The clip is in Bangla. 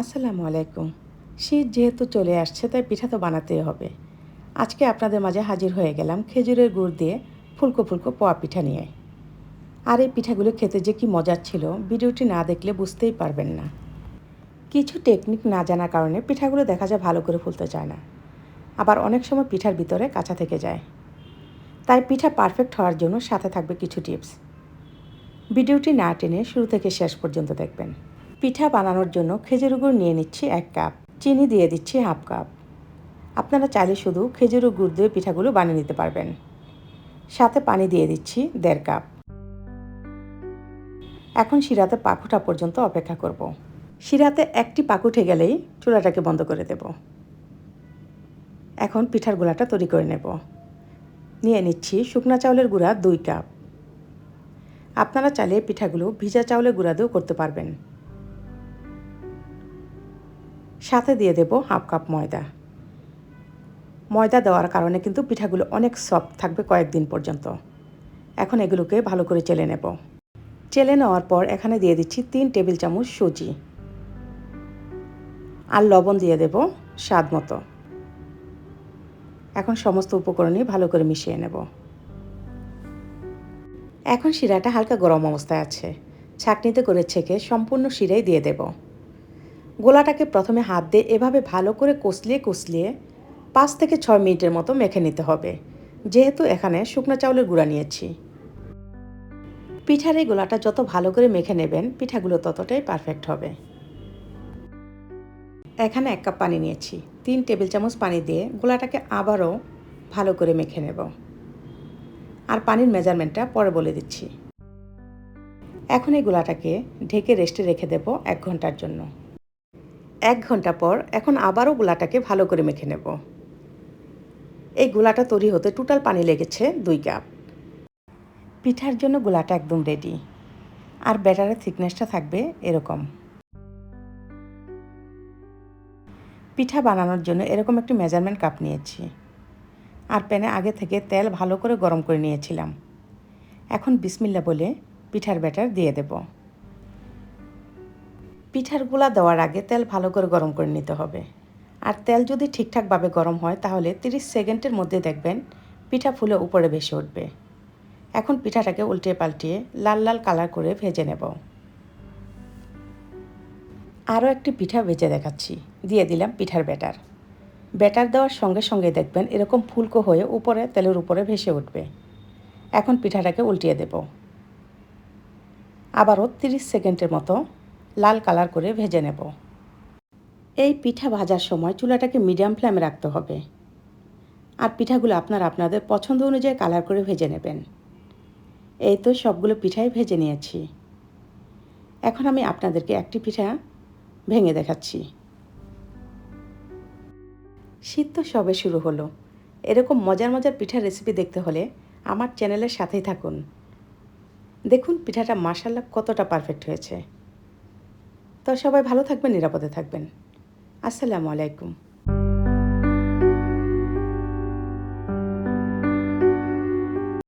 আসসালামু আলাইকুম। শীত যেহেতু চলে আসছে, তাই পিঠা তো বানাতেই হবে। আজকে আপনাদের মাঝে হাজির হয়ে গেলাম খেজুরের গুড় দিয়ে ফুলকো ফুলকো পোয়া পিঠা নিয়ে। আর এই পিঠাগুলো খেতে যে কি মজার ছিল, ভিডিওটি না দেখলে বুঝতেই পারবেন না। কিছু টেকনিক না জানার কারণে পিঠাগুলো দেখা যায় ভালো করে ফুলতে চায় না। আবার অনেক সময় পিঠার ভিতরে কাঁচা থেকে যায়। তাই পিঠা পারফেক্ট হওয়ার জন্য সাথে থাকবে কিছু টিপস। ভিডিওটি না টেনে শুরু থেকে শেষ পর্যন্ত দেখবেন। পিঠা বানানোর জন্য খেজুর গুড় নিয়ে নিচ্ছি এক কাপ। চিনি দিয়ে দিচ্ছি হাফ কাপ। আপনারা চাইলে শুধু খেজুর গুড় দিয়ে পিঠাগুলো বানিয়ে নিতে পারবেন। সাথে পানি দিয়ে দিচ্ছি দেড় কাপ। এখন শিরাতে পাক ওঠা পর্যন্ত অপেক্ষা করব। শিরাতে একটি পাক উঠে গেলেই চুলাটাকে বন্ধ করে দেব। এখন পিঠার গুঁড়াটা তৈরি করে নেব। নিয়ে নিচ্ছি শুকনা চাউলের গুঁড়া দুই কাপ। আপনারা চাইলে পিঠাগুলো ভিজা চাউলের গুঁড়া দিয়েও করতে পারবেন। সাথে দিয়ে দেব হাফ কাপ ময়দা। ময়দা দেওয়ার কারণে কিন্তু পিঠাগুলো অনেক সফট থাকবে কয়েকদিন পর্যন্ত। এখন এগুলোকে ভালো করে চেলে নেব। চেলে নেওয়ার পর এখানে দিয়ে দিচ্ছি তিন টেবিল চামচ সুজি। আর লবণ দিয়ে দেব স্বাদ মতো। এখন সমস্ত উপকরণই ভালো করে মিশিয়ে নেব। এখন শিরাটা হালকা গরম অবস্থায় আছে। ছাকনিতে করে ছেঁকে সম্পূর্ণ শিরাই দিয়ে দেব। গোলাটাকে প্রথমে হাত দিয়ে এভাবে ভালো করে কষলিয়ে কষলিয়ে পাঁচ থেকে ছয় মিনিটের মতো মেখে নিতে হবে। যেহেতু এখানে শুকনো চাউলের গুঁড়া নিয়েছি। পিঠার এই গোলাটা যত ভালো করে মেখে নেবেন, পিঠাগুলো ততটাই পারফেক্ট হবে। এখানে এক কাপ পানি নিয়েছি। তিন টেবিল চামচ পানি দিয়ে গোলাটাকে আবারও ভালো করে মেখে নেব। আর পানির মেজারমেন্টটা পরে বলে দিচ্ছি। এখন এই গোলাটাকে ঢেকে রেস্টে রেখে দেব এক ঘণ্টার জন্য। এক ঘণ্টা পর এখন আবারও গোলাটাকে ভালো করে মেখে নেব। এই গোলাটা তৈরি হতে টোটাল পানি লেগেছে দুই কাপ। পিঠার জন্য গোলাটা একদম রেডি আর ব্যাটারের থিকনেসটা থাকবে এরকম। পিঠা বানানোর জন্য এরকম একটি মেজারমেন্ট কাপ নিয়েছি। আর প্যানে আগে থেকে তেল ভালো করে গরম করে নিয়েছিলাম। এখন বিসমিল্লা বলে পিঠার ব্যাটার দিয়ে দেব। পিঠারগুলা দেওয়ার আগে তেল ভালো করে গরম করে নিতে হবে। আর তেল যদি ঠিকঠাকভাবে গরম হয়, তাহলে 30 সেকেন্ডের মধ্যে দেখবেন পিঠা ফুলে উপরে ভেসে উঠবে। এখন পিঠাটাকে উল্টিয়ে পাল্টিয়ে লাল লাল কালার করে ভেজে নেব। আরও একটি পিঠা ভেজে দেখাচ্ছি। দিয়ে দিলাম পিঠার ব্যাটার। ব্যাটার দেওয়ার সঙ্গে সঙ্গে দেখবেন এরকম ফুলকো হয়ে উপরে তেলের উপরে ভেসে উঠবে। এখন পিঠাটাকে উল্টিয়ে দেব। আবারও 30 সেকেন্ডের মতো লাল কালার করে ভেজে নেব। এই পিঠা ভাজার সময় চুলাটাকে মিডিয়াম ফ্লেমে রাখতে হবে। আর পিঠাগুলো আপনারা আপনাদের পছন্দ অনুযায়ী কালার করে ভেজে নেবেন। এই তো সবগুলো পিঠাই ভেজে নিয়েছি। এখন আমি আপনাদেরকে একটি পিঠা ভেঙে দেখাচ্ছি। শীত তো সবে শুরু হলো। এরকম মজার মজার পিঠার রেসিপি দেখতে হলে আমার চ্যানেলের সাথেই থাকুন। দেখুন পিঠাটা মাসাল্লাহ কতটা পারফেক্ট হয়েছে। তো সবাই ভালো থাকবেন নিরাপদে থাকবেন। আসসালামু আলাইকুম।